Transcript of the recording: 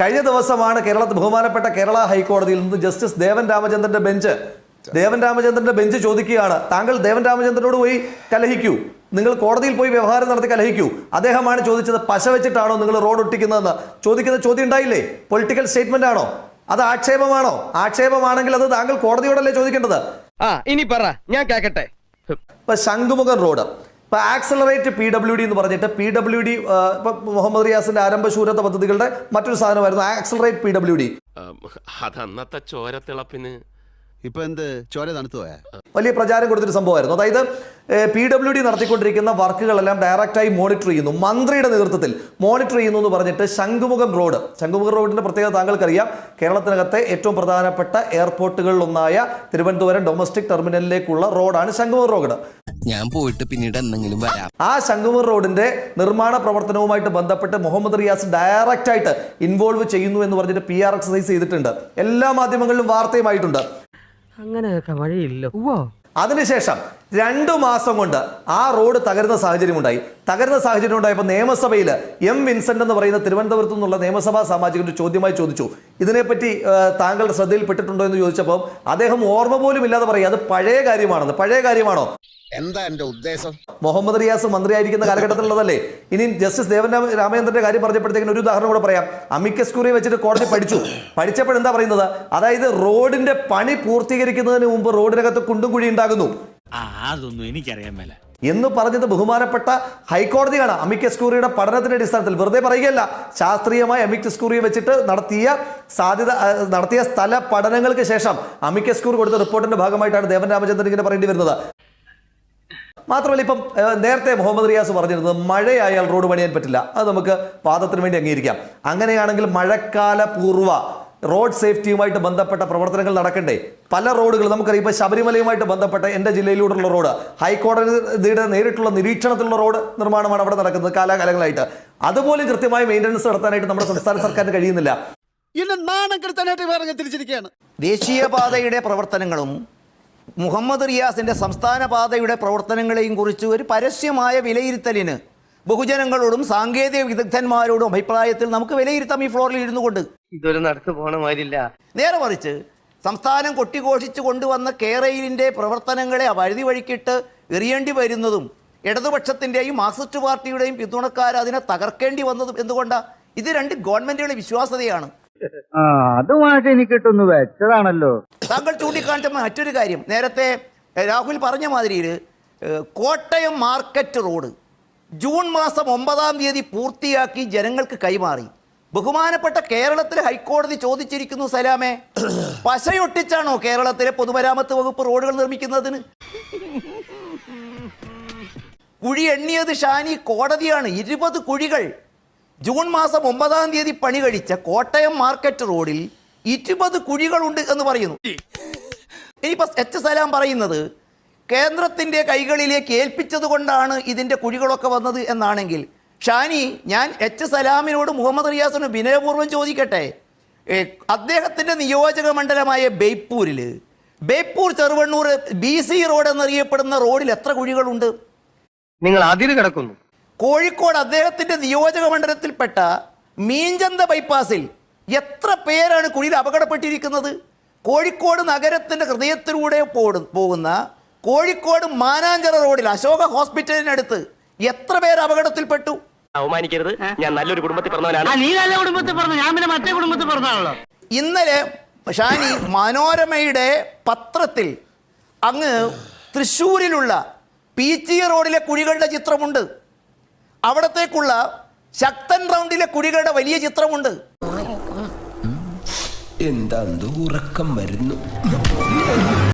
കഴിഞ്ഞ ദിവസമാണ് കേരളത്തിൽ ബഹുമാനപ്പെട്ട കേരള ഹൈക്കോടതിയിൽ നിന്ന് ജസ്റ്റിസ് ദേവൻ രാമചന്ദ്രന്റെ ബെഞ്ച്. ദേവൻ രാമചന്ദ്രന്റെ ബെഞ്ച് ചോദിക്കുകയാണ്. താങ്കൾ ദേവൻ രാമചന്ദ്രനോട് പോയി കലഹിക്കൂ. നിങ്ങൾ കോടതിയിൽ പോയി വ്യവഹാരം നടത്തി കലഹിക്കൂ. അദ്ദേഹമാണ് ചോദിച്ചത് പശ വെച്ചിട്ടാണോ നിങ്ങൾ റോഡ് ഒട്ടിക്കുന്നതെന്ന്. ചോദിക്കുന്ന ചോദ്യം ഉണ്ടായില്ലേ? പൊളിറ്റിക്കൽ സ്റ്റേറ്റ്മെന്റ് ആണോ? അത് ആക്ഷേപമാണോ? ആക്ഷേപമാണെങ്കിൽ അത് താങ്കൾ കോടതിയോടല്ലേ ചോദിക്കേണ്ടത്? ആ ഇനി പറ. ഞാൻ കേക്കട്ടെ. ഇപ്പൊ ശംഖുമുഖം റോഡ്. ഇപ്പൊ ആക്സലറേറ്റ് പി ഡബ്ല്യു ഡി എന്ന് പറഞ്ഞിട്ട് പി ഡബ്ല്യു ഡി ഇപ്പൊ മുഹമ്മദ് റിയാസിന്റെ ആരംഭശൂരത പദ്ധതികളുടെ മറ്റൊരു സാധനമായിരുന്നു ആക്സലറേറ്റ് പി ഡബ്ല്യു ഡി അതന്നത്തെ ചോരത്തിളപ്പിന്. ഇപ്പൊ എന്ത്? ചോര തണുത്തു പോയാ? വലിയ പ്രചാരം കൊടുത്തൊരു സംഭവമായിരുന്നു. അതായത് പി ഡബ്ല്യു ഡി നടത്തിക്കൊണ്ടിരിക്കുന്ന വർക്കുകളെല്ലാം ഡയറക്റ്റായി മോണിറ്റർ ചെയ്യുന്നു. മന്ത്രിയുടെ നേതൃത്വത്തിൽ മോണിറ്റർ ചെയ്യുന്നു എന്ന് പറഞ്ഞിട്ട് ശംഖുമുഖം റോഡ്. ശംഖുമുഖം റോഡിന്റെ പ്രത്യേകത താങ്കൾക്കറിയാം. കേരളത്തിനകത്തെ ഏറ്റവും പ്രധാനപ്പെട്ട എയർപോർട്ടുകളിലൊന്നായ തിരുവനന്തപുരം ഡൊമസ്റ്റിക് ടെർമിനലിലേക്കുള്ള റോഡാണ് ശംഖുമുഖം റോഡ്. ഞാൻ പോയിട്ട് പിന്നീട് എന്തെങ്കിലും വരാം. ആ ശംഖുമുഖം റോഡിന്റെ നിർമ്മാണ പ്രവർത്തനവുമായിട്ട് ബന്ധപ്പെട്ട് മുഹമ്മദ് റിയാസ് ഡയറക്റ്റ് ആയിട്ട് ഇൻവോൾവ് ചെയ്യുന്നു എന്ന് പറഞ്ഞിട്ട് പി ആർ എക്സസൈസ് ചെയ്തിട്ടുണ്ട്. എല്ലാ മാധ്യമങ്ങളിലും വാർത്തയുമായിട്ടുണ്ട്. അങ്ങനെയൊക്കെ വഴിയില്ല. അതിനുശേഷം രണ്ടു മാസം കൊണ്ട് ആ റോഡ് തകരുന്ന സാഹചര്യം ഉണ്ടായി തകരുന്ന സാഹചര്യം ഉണ്ടായപ്പോൾ നിയമസഭയിൽ എം വിൻസെന്റ് എന്ന് പറയുന്ന തിരുവനന്തപുരത്തു നിന്നുള്ള നിയമസഭാ സാമാജികൻ ചോദ്യമായി ചോദിച്ചു. ഇതിനെപ്പറ്റി താങ്കളുടെ ശ്രദ്ധയിൽപ്പെട്ടിട്ടുണ്ടോ എന്ന് ചോദിച്ചപ്പോൾ അദ്ദേഹം ഓർമ്മ പോലും ഇല്ലാതെ പറയും അത് പഴയ കാര്യമാണെന്ന്. പഴയ കാര്യമാണോ? എന്താ എന്റെ ഉദ്ദേശം? മുഹമ്മദ് റിയാസ് മന്ത്രിയായിരിക്കുന്ന കാലഘട്ടത്തിലുള്ളതല്ലേ? ഇനി ജസ്റ്റിസ് ദേവൻ രാമ- രാമചന്ദ്രന്റെ കാര്യം പറഞ്ഞപ്പോഴത്തേക്കും ഒരു ഉദാഹരണം കൂടെ പറയാം. അമിക്കസ് കുറി വെച്ചിട്ട് കോടതി പഠിച്ചു. പഠിച്ചപ്പോൾ എന്താ പറയുന്നത്? അതായത് റോഡിന്റെ പണി പൂർത്തീകരിക്കുന്നതിന് മുമ്പ് റോഡിനകത്ത് കുണ്ടും കുഴി ഉണ്ടാകുന്നു. ആ അതൊന്നും എനിക്കറിയാൻ മേല. എന്ന് പറഞ്ഞത് ബഹുമാനപ്പെട്ട ഹൈക്കോടതിയാണ്. അമിക്കസ് ക്യൂറിയുടെ പഠനത്തിന്റെ അടിസ്ഥാനത്തിൽ വെറുതെ പറയുകയല്ല. ശാസ്ത്രീയമായി അമിക്കസ് ക്യൂറിയെ വെച്ചിട്ട് നടത്തിയ സാധ്യത നടത്തിയ സ്ഥല പഠനങ്ങൾക്ക് ശേഷം അമിക്കസ് ക്യൂർ കൊടുത്ത റിപ്പോർട്ടിന്റെ ഭാഗമായിട്ടാണ് ദേവൻ രാമചന്ദ്രൻ ഇങ്ങനെ പറയേണ്ടി വരുന്നത്. മാത്രമല്ല ഇപ്പം നേരത്തെ മുഹമ്മദ് റിയാസ് പറഞ്ഞിരുന്നത് മഴയായാൽ റോഡ് പണിയാൻ പറ്റില്ല. അത് നമുക്ക് പാദത്തിന് വേണ്ടി അംഗീകരിക്കാം. അങ്ങനെയാണെങ്കിൽ മഴക്കാല പൂർവ റോഡ് സേഫ്റ്റിയുമായിട്ട് ബന്ധപ്പെട്ട പ്രവർത്തനങ്ങൾ നടക്കണ്ടേ? പല റോഡുകൾ നമുക്കറിയാം ഇപ്പൊ ശബരിമലയുമായിട്ട് ബന്ധപ്പെട്ട എന്റെ ജില്ലയിലൂടെയുള്ള റോഡ് ഹൈക്കോടതിയുടെ നേരിട്ടുള്ള നിരീക്ഷണത്തിലുള്ള റോഡ് നിർമ്മാണമാണ് അവിടെ നടക്കുന്നത് കാലാകാലങ്ങളായിട്ട്. അതുപോലും കൃത്യമായി മെയിന്റനൻസ് നടത്താനായിട്ട് നമ്മുടെ സംസ്ഥാന സർക്കാരിന് കഴിയുന്നില്ല. എന്നെ നാണം കെടുത്താനായിട്ട് വേറെ തിരിച്ചിരിക്കുകയാണ്. ദേശീയപാതയുടെ പ്രവർത്തനങ്ങളും മുഹമ്മദ് റിയാസിന്റെ സംസ്ഥാന പാതയുടെ പ്രവർത്തനങ്ങളെയും കുറിച്ച് ഒരു പരസ്യമായ വിലയിരുത്തലിന് ബഹുജനങ്ങളോടും സാങ്കേതിക വിദഗ്ധന്മാരോടും അഭിപ്രായത്തിൽ നമുക്ക് വിലയിരുത്താം ഈ ഫ്ലോറിൽ ഇരുന്നു കൊണ്ട്. ഇതൊരു നടത്തു പോണ മാതിരില്ല. നേരെ മറിച്ച് സംസ്ഥാനം കൊട്ടിഘോഷിച്ചു കൊണ്ടുവന്ന കേരയിലിന്റെ പ്രവർത്തനങ്ങളെ വഴുതി വഴിക്കിട്ട് എറിയേണ്ടി വരുന്നതും ഇടതുപക്ഷത്തിന്റെയും മാർക്സിസ്റ്റ് പാർട്ടിയുടെയും പിന്തുണക്കാർ അതിനെ തകർക്കേണ്ടി വന്നതും എന്തുകൊണ്ടാണ് ഇത് രണ്ട് ഗവൺമെന്റുകളുടെ വിശ്വാസതയാണ് അതുമായിട്ട് എനിക്കിട്ടൊന്ന് വെച്ചതാണല്ലോ. താങ്കൾ ചൂണ്ടിക്കാണിച്ച മറ്റൊരു കാര്യം. നേരത്തെ രാഹുൽ പറഞ്ഞ മാതിരിയിൽ കോട്ടയം മാർക്കറ്റ് റോഡ് ജൂൺ മാസം ഒമ്പതാം തീയതി പൂർത്തിയാക്കി ജനങ്ങൾക്ക് കൈമാറി. ബഹുമാനപ്പെട്ട കേരളത്തിലെ ഹൈക്കോടതി ചോദിച്ചിരിക്കുന്നു സലാമേ. പശയൊട്ടിച്ചാണോ കേരളത്തിലെ പൊതുമരാമത്ത് വകുപ്പ് റോഡുകൾ നിർമ്മിക്കുന്നതിന്? കുഴി എണ്ണിയത് ഷാനി കോടതിയാണ്. ഇരുപത് കുഴികൾ ജൂൺ മാസം ഒമ്പതാം തീയതി പണി കഴിച്ച കോട്ടയം മാർക്കറ്റ് റോഡിൽ ഇരുപത് കുഴികളുണ്ട് എന്ന് പറയുന്നു. ഇനിയിപ്പോൾ എച്ച് സലാം പറയുന്നത് കേന്ദ്രത്തിന്റെ കൈകളിലേക്ക് ഏൽപ്പിച്ചത് കൊണ്ടാണ് ഇതിന്റെ കുഴികളൊക്കെ വന്നത് എന്നാണെങ്കിൽ. ഷാനി ഞാൻ എച്ച് സലാമിനോട് മുഹമ്മദ് റിയാസിന് വിനയപൂർവം ചോദിക്കട്ടെ. അദ്ദേഹത്തിന്റെ നിയോജക മണ്ഡലമായ ബേപ്പൂരിൽ Beypore Cheruvannur B C road എന്നറിയപ്പെടുന്ന റോഡിൽ എത്ര കുഴികളുണ്ട്? നിങ്ങൾ അതിര് കിടക്കുന്നു. കോഴിക്കോട് അദ്ദേഹത്തിന്റെ നിയോജക മണ്ഡലത്തിൽപ്പെട്ട മീഞ്ചന്ത ബൈപ്പാസിൽ എത്ര പേരാണ് കുഴിയിൽ അപകടപ്പെട്ടിരിക്കുന്നത്? കോഴിക്കോട് നഗരത്തിന്റെ ഹൃദയത്തിലൂടെ പോകുന്ന കോഴിക്കോട് മാനാഞ്ചിറ റോഡിൽ അശോക ഹോസ്പിറ്റലിനടുത്ത് എത്ര പേർ അപകടത്തിൽപ്പെട്ടു? അവമാനിക്കരുത്. ഞാൻ നല്ലൊരു കുടുംബത്തിൽ പറഞ്ഞവനാണ് നീ നല്ല കുടുംബത്തിൽ പറഞ്ഞു ഞാൻ പിന്നെ മറ്റേ കുടുംബത്തിൽ പറഞ്ഞാണല്ലോ ഇന്നലെ ഷാനി മനോരമയുടെ പത്രത്തിൽ അങ്ങ് തൃശ്ശൂരിലുള്ള പി റോഡിലെ കുഴികളുടെ ചിത്രമുണ്ട്. അവിടത്തേക്കുള്ള ശക്തൻ റൗണ്ടിലെ കുടികളുടെ വലിയ ചിത്രമുണ്ട്. എന്താ ഉറക്കം വരുന്നു?